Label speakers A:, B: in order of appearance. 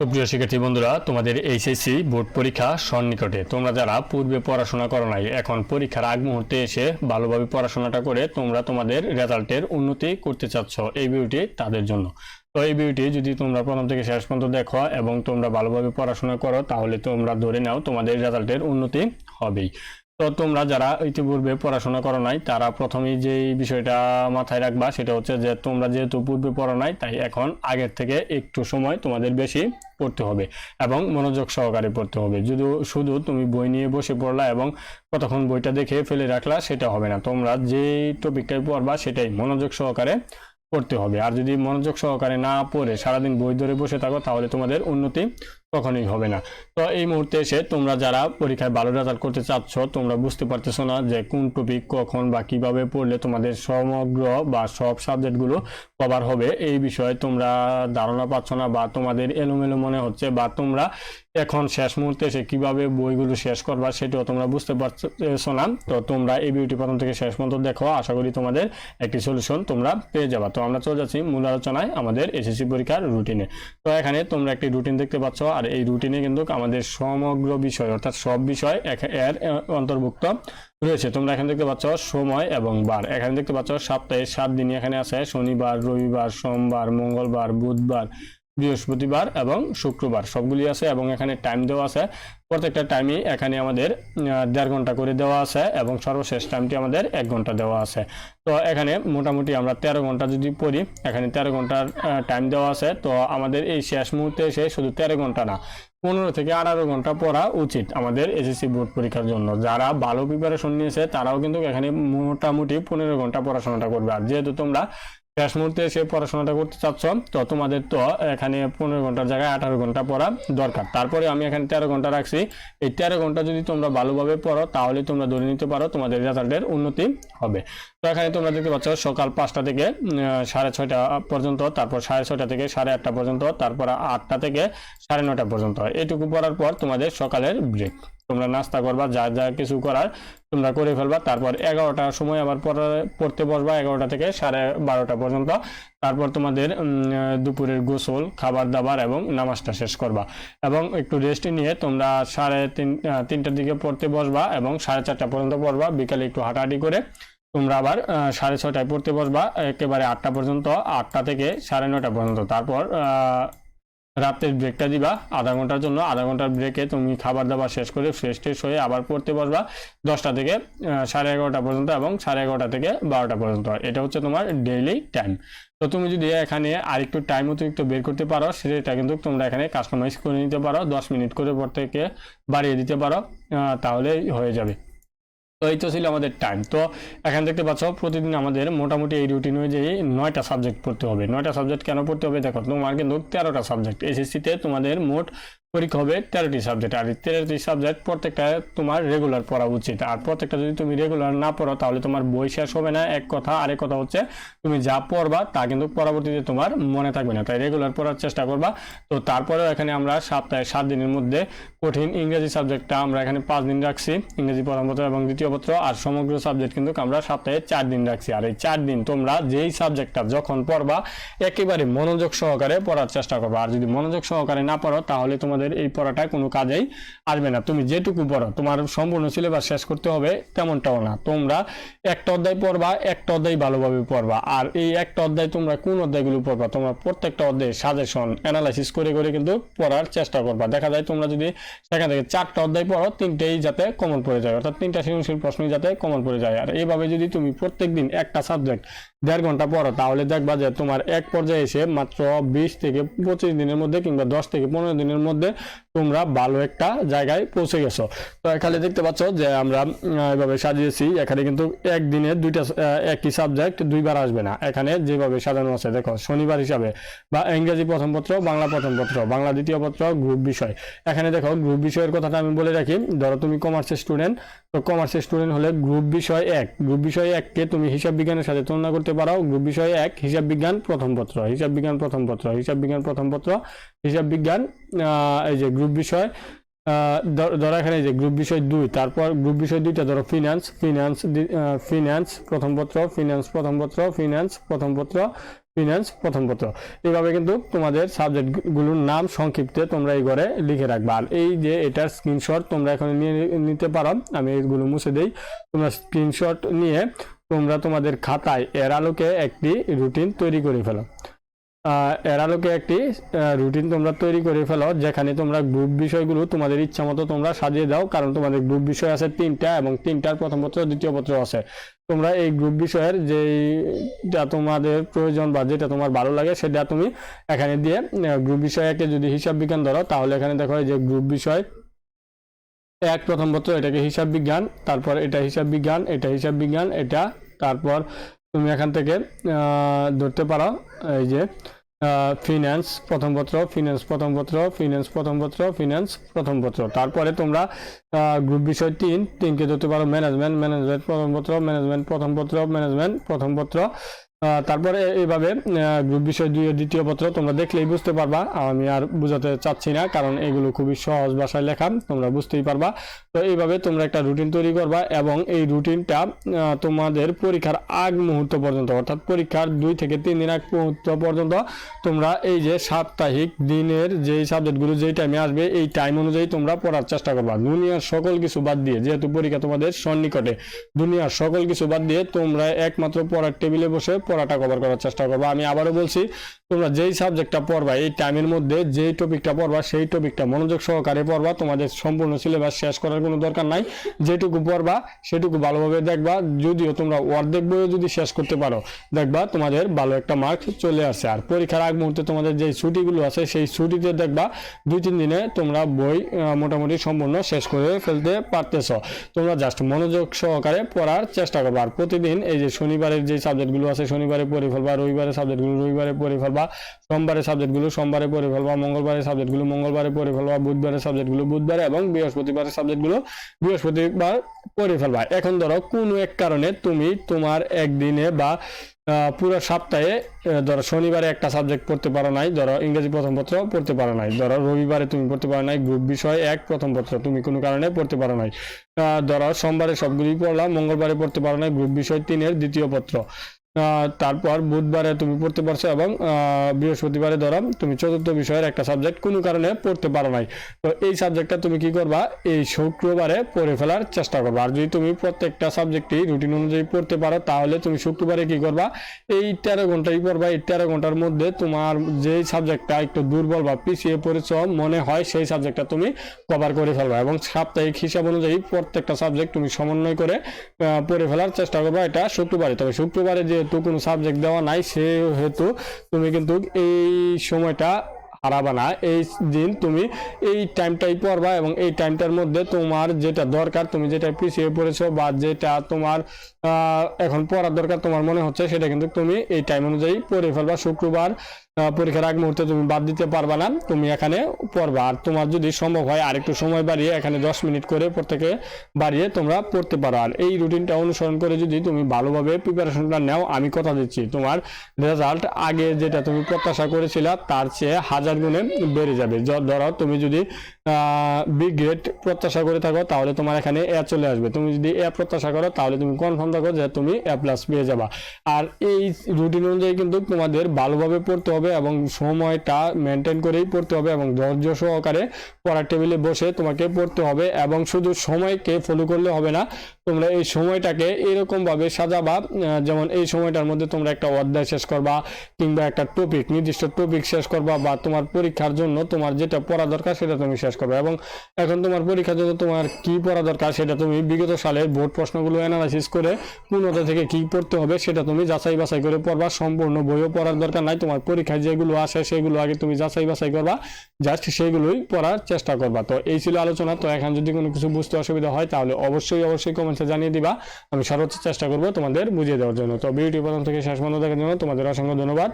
A: প্রিয় শিক্ষার্থী বন্ধুরা, তোমাদের এইচএসসি বোর্ড পরীক্ষা সন্নিকটে। তোমরা যারা পূর্বে পড়াশোনা করো নাই, এখন পরীক্ষার আগ মুহূর্তে এসে ভালোভাবে পড়াশোনাটা করে তোমরা তোমাদের রেজাল্টের উন্নতি করতে চাচ্ছ এই ভিডিওটি তাদের জন্য। তো এই ভিডিওটি যদি তোমরা প্রথম থেকে শেষ পর্যন্ত দেখো এবং তোমরা ভালোভাবে পড়াশোনা করো, তাহলে তোমরা ধরে নাও তোমাদের রেজাল্টের উন্নতি হবেই। তো তোমরা যারা ইতিপূর্বে পড়াশোনা করো নাই, তারা প্রথমেই যে বিষয়টা মাথায় রাখবা সেটা হচ্ছে যে তোমরা যেহেতু পূর্বে পড়ো নাই, তাই এখন আগের থেকে একটু সময় তোমাদের বেশি পড়তে হবে এবং মনোযোগ সহকারে পড়তে হবে। যদি শুধু তুমি বই নিয়ে বসে পড়লা এবং কতক্ষণ বইটা দেখে ফেলে রাখলা, সেটা হবে না। তোমরা যে টপিকটাই পড়বা সেটাই মনোযোগ সহকারে পড়তে হবে। আর যদি মনোযোগ সহকারে না পড়ে, সারাদিন বই ধরে বসে থাকো, তাহলে তোমাদের উন্নতি কখনোই হবে না। তো এই মুহূর্তে এসে তোমরা যারা পরীক্ষায় ভালো রেজাল্ট করতে চাচ্ছ, তোমরা বুঝতে পারতেছো না যে কোন টপিক কখন বা কীভাবে পড়লে তোমাদের সমগ্র বা সব সাবজেক্টগুলো কভার হবে। এই বিষয়ে তোমরা ধারণা পাচ্ছ না বা তোমাদের এলোমেলো মনে হচ্ছে বা তোমরা এখন শেষ মুহূর্তে এসে কীভাবে বইগুলো শেষ করবা সেটাও তোমরা বুঝতে পারছ না। তো তোমরা এই বিউটি প্রথম থেকে শেষ পর্যন্ত দেখো। আশা করি তোমাদের একটি সলিউশন তোমরা পেয়ে যাবা। তো আমরা চলে যাচ্ছি মূল আলোচনায় আমাদের এসএসসি পরীক্ষার রুটিনে তো এখানে তোমরা একটি রুটিন দেখতে পাচ্ছ। আর এই রুটিনে কিন্তু আমাদের সমগ্র বিষয়, অর্থাৎ সব বিষয় এর অন্তর্ভুক্ত রয়েছে। তোমরা এখানে দেখতে পাচ্ছ সময় এবং বার। এখানে দেখতে পাচ্ছ সপ্তাহে সাত দিনই এখানে আছে। শনিবার, রবিবার, সোমবার, মঙ্গলবার, বুধবার বৃহস্পতিবার এবং শুক্রবার, সবগুলি আছে এবং এখানে টাইম দেওয়া আছে। প্রত্যেকটা টাইমই এখানে আমাদের দেড় ঘণ্টা করে দেওয়া আছে এবং সর্বশেষ টাইমটি আমাদের এক ঘণ্টা দেওয়া আছে। তো এখানে মোটামুটি আমরা তেরো ঘণ্টা যদি পড়ি, এখানে তেরো ঘণ্টার টাইম দেওয়া আছে। তো আমাদের এই শেষ মুহূর্তে এসে শুধু তেরো ঘণ্টা না, পনেরো থেকে আঠারো ঘণ্টা পড়া উচিত আমাদের এসএসসি বোর্ড পরীক্ষার জন্য। যারা ভালো প্রিপারেশন নিয়েছে, তারাও কিন্তু এখানে মোটামুটি পনেরো ঘণ্টা পড়াশোনাটা করবে। আর যেহেতু তোমরা শেষ মুহূর্তে এসে পড়াশোনাটা করতে চাচ্ছ তো তোমাদের তো এখানে পনেরো ঘণ্টার জায়গায় আঠারো ঘণ্টা পড়া দরকার। তারপরে আমি এখানে তেরো ঘণ্টা রাখছি। এই তেরো ঘণ্টা যদি তোমরা ভালোভাবে পড়ো, তাহলে তোমরা ধরে নিতে পারো তোমাদের রেজাল্টের উন্নতি হবে। তো এখানে তোমরা দেখতে পাচ্ছ, সকাল পাঁচটা থেকে সাড়ে ছয়টা পর্যন্ত, তারপর সাড়ে ছয়টা থেকে সাড়ে আটটা পর্যন্ত, তারপর আটটা থেকে সাড়ে নটা পর্যন্ত। এটুকু পড়ার পর তোমাদের সকালের ব্রেক তোমরা নাস্তা করবা, যা যা কিছু করার তোমরা করে ফেলবা। তারপর এগারোটার সময় আবার পড়া- পড়তে বসবা, এগারোটা থেকে সাড়ে বারোটা পর্যন্ত। তারপর তোমাদের দুপুরের গোসল খাবার দাবার এবং নামাজটা শেষ করবা। এবং একটু রেস্ট নিয়ে তোমরা সাড়ে তিন তিনটার দিকে পড়তে বসবা এবং সাড়ে চারটা পর্যন্ত পড়বা। বিকালে একটু হাঁটাহাঁটি করে তোমরা আবার সাড়ে ছটায় পড়তে বসবা। একেবারে আটটা পর্যন্ত, আটটা থেকে সাড়ে নটা পর্যন্ত। তারপর আহ, রাতের ব্রেকটা দিবা আধা ঘণ্টার জন্য আধা ঘণ্টার ব্রেকে তুমি খাবার দাবার শেষ করে ফ্রেশ ট্রেশ হয়ে আবার পড়তে বসবা দশটা থেকে সাড়ে এগারোটা পর্যন্ত এবং সাড়ে এগারোটা থেকে বারোটা পর্যন্ত। এটা হচ্ছে তোমার ডেইলি টাইম তো তুমি যদি এখানে আরেকটু টাইম অতিরিক্ত বের করতে পারো সেটা কিন্তু তোমরা এখানে কাস্টমাইজ করে নিতে পারো দশ মিনিট করে পর থেকে বাড়িয়ে দিতে পারো তাহলেই হয়ে যাবে। তো এই তো ছিল আমাদের টাইম তো এখানে দেখতে পাচ্ছ, প্রতিদিন আমাদের মোটামুটি এই রুটিন অনুযায়ী নয়টা সাবজেক্ট পড়তে হবে। নয়টা সাবজেক্ট কেন পড়তে হবে? দেখো, তোমার কিন্তু তেরোটা সাবজেক্ট এসএসসিতে তোমাদের মোট পরীক্ষা হবে তেরোটি সাবজেক্ট আর এই তেরোটি সাবজেক্ট প্রত্যেকটা তোমার রেগুলার পড়া উচিত। আর প্রত্যেকটা যদি তুমি রেগুলার না পড়ো, তাহলে তোমার বই শেষ হবে না। এক কথা, আরেক কথা হচ্ছে, তুমি যা পড়বা তা কিন্তু পরবর্তীতে তোমার মনে থাকবে না। তাই রেগুলার পড়ার চেষ্টা করবা। তো তারপরেও এখানে আমরা সপ্তাহে সাত দিনের মধ্যে কঠিন ইংরেজি সাবজেক্টটা আমরা এখানে পাঁচ দিন রাখছি। ইংরেজি প্রথম পত্র এবং দ্বিতীয় পত্র আর সমগ্র সাবজেক্ট কিন্তু আমরা সপ্তাহে চার দিন রাখছি। আর এই চার দিন তোমরা যেই সাবজেক্টটা যখন পড়বা, একেবারে মনোযোগ সহকারে পড়ার চেষ্টা করবা। আর যদি মনোযোগ সহকারে না পড়ো, তাহলে তোমাদের এই পড়াটা কোনো কাজেই আসবে না। তুমি যেটুকু পড়ো, তোমার সম্পূর্ণ সিলেবাস শেষ করতে হবে তেমনটাও না। তোমরা একটা অধ্যায় পড়বা, একটা অধ্যায় ভালোভাবে পড়বা। আর এই একটা অধ্যায় তোমরা কোন অধ্যায়গুলো পড়বা, তোমরা প্রত্যেকটা অধ্যায়ে সাজেশন অ্যানালাইসিস করে করে কিন্তু পড়ার চেষ্টা করবা। দেখা যায় তোমরা যদি সেখান থেকে চারটা অধ্যায় পড়ো, তিনটেই যাতে কমন পড়ে যায়, অর্থাৎ তিনটা সৃজনশীল প্রশ্নই যাতে কমন পড়ে যায়। আর এইভাবে যদি তুমি প্রত্যেকদিন একটা সাবজেক্ট দেড় ঘণ্টা পড়ো, তাহলে দেখবা যে তোমার এক পর্যায়ে এসে মাত্র বিশ থেকে পঁচিশ দিনের মধ্যে কিংবা দশ থেকে পনেরো দিনের মধ্যে তোমরা ভালো একটা জায়গায় পৌঁছে গেছো। তো এখানে দেখতে পাচ্ছ যে আমরা এভাবে সাজিয়েছি। এখানে কিন্তু একদিনে দুইটা একই সাবজেক্ট দুইবার আসবে না। এখানে যেভাবে সাজানো আছে, দেখো, শনিবার হিসাবে বা ইংরেজি প্রথম পত্র, বাংলা প্রথম পত্র, বাংলা দ্বিতীয় পত্র গ্রুপ বিষয়। এখানে দেখো গ্রুপ বিষয়ের কথাটা আমি বলে রাখি। ধরো, তুমি কমার্সের স্টুডেন্ট তো কমার্সের স্টুডেন্ট হলে গ্রুপ বিষয় এক। গ্রুপ বিষয় এককে তুমি হিসাব বিজ্ঞানের সাথে তুলনা করতে পারো। গ্রুপ বিষয় এক, হিসাব বিজ্ঞান প্রথম পত্র, হিসাব বিজ্ঞান প্রথম পত্র, হিসাব বিজ্ঞান প্রথম পত্র, হিসাব বিজ্ঞান এই যে গ্রুপ বিষয় ধরো এখানে যে গ্রুপ বিষয় দুই, তারপর গ্রুপ বিষয় দুইটা ধরো ফিনান্স ফিনান্স ফিনান্স প্রথম পত্র ফিনান্স প্রথম পত্র ফিনান্স প্রথম পত্র ফিনান্স প্রথম পত্র। এইভাবে কিন্তু তোমাদের সাবজেক্টগুলোর নাম সংক্ষিপ্তে তোমরা এই ঘরে লিখে রাখবা। আর এই যে এটার স্ক্রিনশট তোমরা এখন নিয়ে নিতে পারো, আমি এইগুলো মুছে দেই। তোমরা স্ক্রিনশট নিয়ে তোমরা তোমাদের খাতায় এর আলোকে একটি রুটিন তৈরি করে ফেলো। এর আলোকে একটি রুটিন তোমরা তৈরি করে ফেলো, যেখানে তোমরা গ্রুপ বিষয়গুলো তোমাদের ইচ্ছা মতো তোমরা সাজিয়ে দাও, কারণ তোমাদের গ্রুপ বিষয় আছে তিনটা এবং তিনটার প্রথম পত্র, দ্বিতীয় পত্র আছে। তোমরা এই গ্রুপ বিষয়ের যেটা তোমাদের প্রয়োজন বা যেটা তোমার ভালো লাগে, সেটা তুমি এখানে দিয়ে গ্রুপ বিষয়কে যদি হিসাব বিজ্ঞান ধরো, তাহলে এখানে দেখো যে গ্রুপ বিষয়, এক প্রথম পত্র, এটাকে হিসাব বিজ্ঞান, তারপর এটা হিসাব বিজ্ঞান, এটা হিসাব বিজ্ঞান, এটা, তারপর তুমি এখান থেকে ধরতে পারো, এই যে ফিনান্স প্রথম পত্র ফিনান্স প্রথম পত্র ফিনান্স প্রথম পত্র ফিনান্স প্রথম পত্র। তারপরে তোমরা গ্রুপ বিষয় তিন, তিনকে ধরতে পারো ম্যানেজমেন্ট ম্যানেজমেন্ট প্রথম পত্র ম্যানেজমেন্ট প্রথম পত্র ম্যানেজমেন্ট প্রথম পত্র। তারপরে এইভাবে বিষয় দুই দ্বিতীয় পত্র তোমরা দেখলেই বুঝতে পারবা। আমি আর বুঝাতে চাচ্ছি না, কারণ এগুলো খুবই সহজ ভাষায় লেখা, তোমরা বুঝতেই পারবা। তো এইভাবে তোমরা একটা রুটিন তৈরি করবা এবং এই রুটিনটা তোমাদের পরীক্ষার আগ মুহূর্ত পর্যন্ত, অর্থাৎ পরীক্ষার দুই থেকে তিন দিন আগ মুহূর্ত পর্যন্ত তোমরা এই যে সাপ্তাহিক দিনের যেই সাবজেক্টগুলো যেই টাইমে আসবে, এই টাইম অনুযায়ী তোমরা পড়ার চেষ্টা করবা। দুনিয়ার সকল কিছু বাদ দিয়ে, যেহেতু পরীক্ষা তোমাদের সন্নিকটে, দুনিয়ার সকল কিছু বাদ দিয়ে তোমরা একমাত্র পড়ার টেবিলে বসে পড়াটা কভার করার চেষ্টা করবা। আমি আবারও বলছি, তোমরা যেই সাবজেক্টটা পড়বা, এই টাইমের মধ্যে যেই টপিকটা পড়বা, সেই টপিকটা মনোযোগ সহকারে পড়বা। তোমাদের সম্পূর্ণ সিলেবাস শেষ করার কোনো দরকার নাই। যেটুকু পড়বা, সেটুকু ভালোভাবে দেখবা। যদিও তোমরা অর্ধেক বইও যদি শেষ করতে পারো, দেখবা তোমাদের ভালো একটা মার্ক চলে আসে। আর পরীক্ষার আগ মুহূর্তে তোমাদের যে ছুটিগুলো আছে, সেই ছুটিতে দেখবা দুই তিন দিনে তোমরা বই মোটামুটি সম্পূর্ণ শেষ করে ফেলতে পারতেছ। তোমরা জাস্ট মনোযোগ সহকারে পড়ার চেষ্টা করবা। আর প্রতিদিন এই যে শনিবারের যে সাবজেক্টগুলো আছে শনিবারে পড়ে ফেলবা রবিবারের সাবজেক্টগুলো রবিবারে পড়ে ফেলবা সোমবারের সাবজেক্টগুলো সোমবারে পড়ে ফেলবা মঙ্গলবারের সাবজেক্টগুলো মঙ্গলবারে পড়ে ফেলবা বুধবারের সাবজেক্টগুলো বুধবারে এবং বৃহস্পতিবারের সাবজেক্টগুলো বৃহস্পতিবার পড়ে ফেলবা। এখন ধরো কোনো এক কারণে তুমি তোমার একদিনে বা পুরো সপ্তাহে ধরো শনিবারে একটা সাবজেক্ট পড়তে পারো নাই, ধরো ইংরেজি প্রথম পত্র পড়তে পারো নাই, ধরো রবিবারে তুমি পড়তে পারো নাই গ্রুপ বিষয় এক প্রথম পত্র তুমি কোনো কারণে পড়তে পারো নাই। ধরো সোমবারে সবগুলোই পড়লাম মঙ্গলবারে পড়তে পারো নাই গ্রুপ বিষয় তিনের দ্বিতীয় পত্র। তারপর বুধবারে তুমি পড়তে পারছ এবং বৃহস্পতিবারে ধরো তুমি চতুর্থ বিষয়ের একটা সাবজেক্ট কোনো কারণে পড়তে পারো নাই। তো এই সাবজেক্টটা তুমি কি করবা? এই শুক্রবারে পড়ে ফেলার চেষ্টা করবা। আর যদি তুমি প্রত্যেকটা সাবজেক্টই রুটিন অনুযায়ী পড়তে পারো, তাহলে তুমি শুক্রবারে কি করবা? এই তেরো ঘন্টাই পড়বা। এই তেরো ঘণ্টার মধ্যে তোমার যেই সাবজেক্টটা একটু দুর্বল বা পিছিয়ে পড়েছ মনে হয়, সেই সাবজেক্টটা তুমি কভার করে ফেলবা এবং সাপ্তাহিক হিসাব অনুযায়ী প্রত্যেকটা সাবজেক্ট তুমি সমন্বয় করে পড়ে ফেলার চেষ্টা করবা। এটা শুক্রবারে। তবে শুক্রবারে যেহেতু কোনো সাবজেক্ট দেওয়া নাই, সেহেতু তুমি কিন্তু এই সময়টা হারাবা না। এই দিন তুমি এই টাইমটাই পড়বা এবং এই টাইমটার মধ্যে তোমার যেটা দরকার, তুমি যেটা পিছিয়ে পড়েছো বা যেটা তোমার এখন পড়ার দরকার তোমার মনে হচ্ছে, সেটা কিন্তু তুমি এই টাইম অনুযায়ী পড়ে ফেলবা। শুক্রবার পরীক্ষার আগ মুহূর্তে তুমি বাদ দিতে পারবা না, তুমি এখানে পড়বা। আর তোমার যদি সম্ভব হয় আরেকটু সময় বাড়িয়ে এখানে দশ মিনিট করে প্রত্যেকে বাড়িয়ে তোমরা পড়তে পারো। আর এই রুটিনটা অনুসরণ করে যদি তুমি ভালোভাবে প্রিপারেশনটা নাও, আমি কথা দিচ্ছি, তোমার রেজাল্ট আগে যেটা তুমি প্রত্যাশা করেছিলা, তার চেয়ে হাজার গুণে বেড়ে যাবে। ধরো তুমি যদি বি গ্রেড প্রত্যাশা করে থাকো, তাহলে তোমার এখানে এ চলে আসবে। তুমি যদি এ প্রত্যাশা করো, তাহলে তুমি কনফার্ম থাকো যে তুমি এ প্লাস পেয়ে যাবা। আর এই রুটিন অনুযায়ী কিন্তু তোমাদের ভালোভাবে পড়তে হবে এবং সময়টা মেনটেন করেই পড়তে হবে এবং ধৈর্য সহকারে পড়ার টেবিলে বসে তোমাকে পড়তে হবে এবং শুধু সময়কে ফলো করলে হবে না, তোমরা এই সময়টাকে এরকম ভাবে সাজাবা যেমন এই সময়টার মধ্যে তোমরা একটা অধ্যায় শেষ করবা কিংবা একটা টপিক নির্দিষ্ট টপিক শেষ করবা বা তোমার পরীক্ষার জন্য তোমার যেটা পড়া দরকার সেটা তুমি শেষ করবে এবং এখন তোমার পরীক্ষার জন্য তোমার কি পড়া দরকার সেটা তুমি বিগত সালের বোর্ড প্রশ্নগুলো অ্যানালাইসিস করে পূর্ণতা থেকে কি পড়তে হবে সেটা তুমি যাচাই বাছাই করে পড়বা, সম্পূর্ণ বইও পড়ার দরকার নাই, তোমার পরীক্ষায় যেগুলো আসে সেগুলো আগে তুমি যাচাই বাছাই করবা জাস্ট সেগুলোই পড়ার চেষ্টা করবা। তো এই ছিল আলোচনা, তো এখন যদি কোনো কিছু বুঝতে অসুবিধা হয় তাহলে অবশ্যই অবশ্যই কমেন্টে জানিয়ে দিবা। আমি সর্বোচ্চ চেষ্টা করব তোমাদের বুঝিয়ে দেওয়ার জন্য। তো ভিডিওটি প্রথম থেকে শেষ পর্যন্ত দেখার জন্য তোমাদের অসংখ্য ধন্যবাদ।